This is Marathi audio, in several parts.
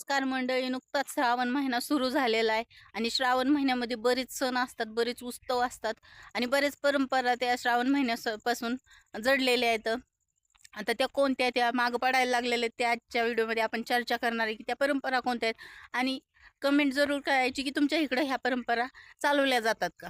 नमस्कार मंडळी नुकताच श्रावण महिना सुरू झालेला आहे. आणि श्रावण महिन्यामध्ये बरेच सण असतात बरेच उत्सव असतात. आणि बरेच परंपरा त्या श्रावण महिन्यापासून जडलेल्या आहेत. आता त्या कोणत्या त्या मागं पडायला लागलेल्या आहेत त्या आजच्या व्हिडिओमध्ये आपण चर्चा करणार आहे की त्या परंपरा कोणत्या आहेत. आणि कमेंट जरूर करायची की तुमच्या इकडं ह्या परंपरा चालवल्या जातात का?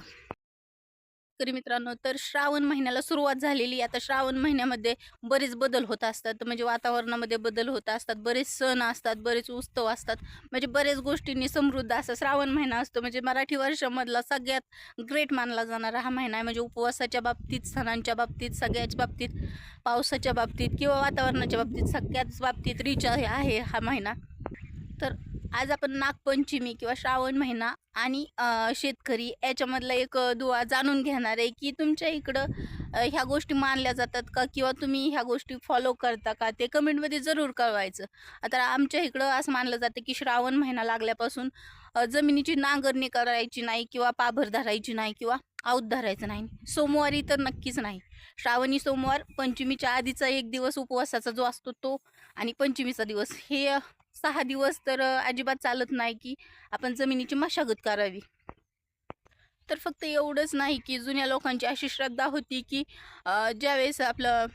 शेतकरी मित्रांनो तर श्रावण महिन्याला सुरुवात झालेली आता श्रावण महिन्यामध्ये बरेच बदल होत असतात. म्हणजे वातावरणामध्ये बदल होत असतात. बरेच सण असतात बरेच उत्सव असतात. म्हणजे बरेच गोष्टींनी समृद्ध असा श्रावण महिना असतो. म्हणजे मराठी वर्षामधला सगळ्यात ग्रेट मानला जाणारा हा महिना आहे. म्हणजे उपवासाच्या बाबतीत सणांच्या बाबतीत सगळ्याच बाबतीत पावसाच्या बाबतीत किंवा वातावरणाच्या बाबतीत सगळ्याच बाबतीत रिच आहे हा महिना. तर आज आपण नागपंचमी किंवा श्रावण महिना आणि शेतकरी याच्यामधला एक दुवा जाणून घेणार आहे की तुमच्या इकडं ह्या गोष्टी मानल्या जातात का किंवा तुम्ही ह्या गोष्टी फॉलो करता का? ते कमेंटमध्ये जरूर कळवायचं. आता आमच्या इकडं असं मानलं जातं की श्रावण महिना लागल्यापासून जमिनीची नांगरणी करायची नाही किंवा पाभर धरायची नाही किंवा आऊत धरायचं नाही. सोमवारी तर नक्कीच नाही. श्रावणी सोमवार पंचमीच्या आधीचा एक दिवस उपवासाचा जो असतो तो आणि पंचमीचा दिवस हे सहा दिवस तर अजिबात चालत नाही की आपण जमिनीची मशागत करावी. तर फक्त एवढंच नाही की जुन्या लोकांची अशी श्रद्धा होती की ज्यावेळेस आपलं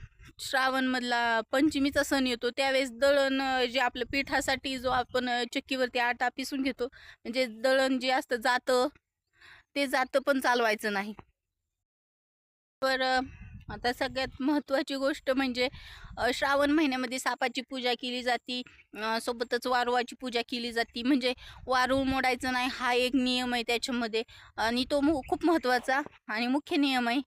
श्रावणमधला पंचमीचा सण येतो त्यावेळेस दळण जे आपलं पिठासाठी जो आपण चक्कीवरती आटा पिसून घेतो म्हणजे दळण जे असतं जातं ते जातं पण चालवायचं नाही. तर आता सगळ्यात महत्त्वाची गोष्ट म्हणजे श्रावण महिन्यामध्ये सापाची पूजा केली जाती. सोबतच वारुवाची पूजा केली जाते. म्हणजे वारूळ मोडायचं नाही हा एक नियम आहे त्याच्यामध्ये. आणि तो मु खूप महत्त्वाचा आणि मुख्य नियम आहे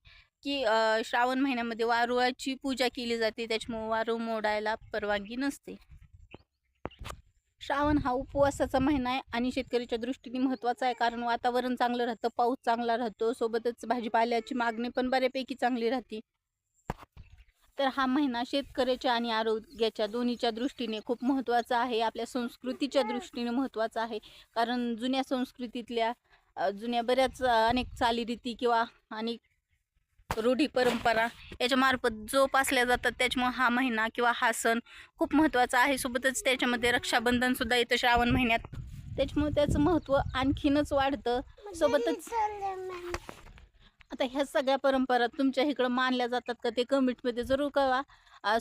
की श्रावण महिन्यामध्ये वारुळाची पूजा केली जाते. त्याच्यामुळे वारूळ मोडायला परवानगी नसते. श्रावण हा उपवासाचा महिना आहे आणि शेतकऱ्याच्या दृष्टीने महत्त्वाचा आहे. कारण वातावरण चांगलं राहतं पाऊस चांगला राहतो. सोबतच भाजीपाल्याची मागणी पण बऱ्यापैकी चांगली राहते. तर हा महिना शेतकऱ्याच्या आणि आरोग्याच्या दोन्हीच्या दृष्टीने खूप महत्त्वाचा आहे. आपल्या संस्कृतीच्या दृष्टीने महत्त्वाचा आहे. कारण जुन्या संस्कृतीतल्या जुन्या बऱ्याच अनेक चालीरीती किंवा अनेक रूढी परंपरा याच्यामार्फत जोपासल्या जातात. त्याच्यामुळे हा महिना किंवा हा सण खूप महत्त्वाचा आहे. सोबतच त्याच्यामध्ये रक्षाबंधनसुद्धा येतं श्रावण महिन्यात. त्याच्यामुळे त्याचं महत्त्व आणखीनच वाढतं. सोबतच आता ह्या सगळ्या परंपरा तुमच्या इकडं मानल्या जातात का? ते कमेंटमध्ये जरूर कळवा.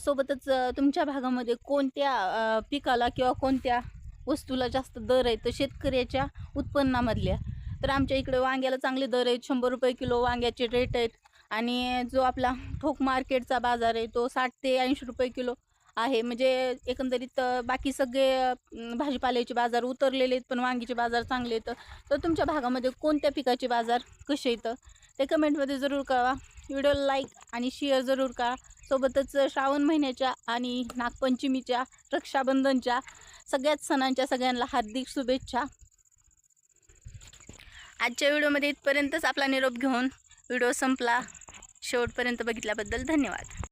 सोबतच तुमच्या भागामध्ये कोणत्या पिकाला किंवा कोणत्या वस्तूला जास्त दर आहे? तर शेतकऱ्याच्या उत्पन्नामधल्या. तर आमच्या इकडे वांग्याला चांगले दर आहेत. शंभर रुपये किलो वांग्याचे रेट आहेत. आणि जो आपला ठोक मार्केटचा बाजार आहे तो साठ ते ऐंशी रुपये किलो आहे. म्हणजे एकंदरीत बाकी सगळे भाजीपाल्याचे बाजार उतरलेले आहेत पण वांगीचे बाजार चांगले आहेत. तर तुमच्या भागामध्ये कोणत्या पिकाचे बाजार कसे येतं ते कमेंटमध्ये जरूर कळवा. व्हिडिओला लाईक आणि शेअर जरूर करा. सोबतच श्रावण महिन्याच्या आणि नागपंचमीच्या रक्षाबंधनच्या सगळ्याच सणांच्या सगळ्यांना हार्दिक शुभेच्छा. आजच्या व्हिडिओमध्ये इथपर्यंतच आपला निरोप घेऊन व्हिडिओ संपला. शेवटपर्यंत बघितल्याबद्दल धन्यवाद.